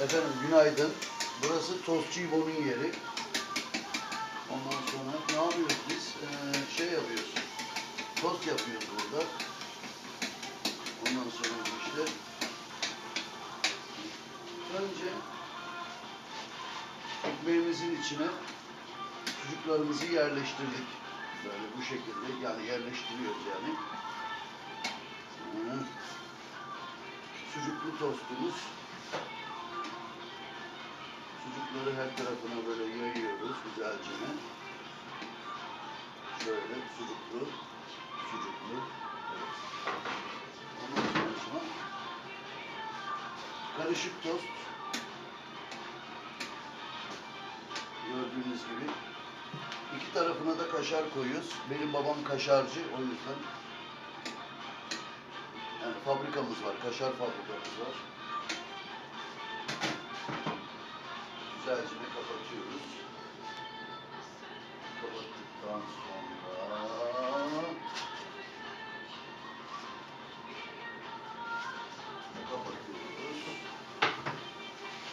Efendim günaydın. Burası Tostçu İbo'nun yeri. Ondan sonra ne yapıyoruz biz? Ee, şey yapıyoruz. Tost yapıyoruz burada. Ondan sonra işte önce ekmeğimizin içine sucuklarımızı yerleştirdik. Böyle bu şekilde yani yerleştiriyoruz yani. Hı. Sucuklu tostumuz. Her tarafına böyle yayıyoruz güzelce. Şöyle sucuklu, sucuklu. Evet. Ondan sonra karışık tost. Gördüğünüz gibi. İki tarafına da kaşar koyuyoruz. Benim babam kaşarcı o yüzden. Yani fabrikamız var, kaşar fabrikamız var. Thanks.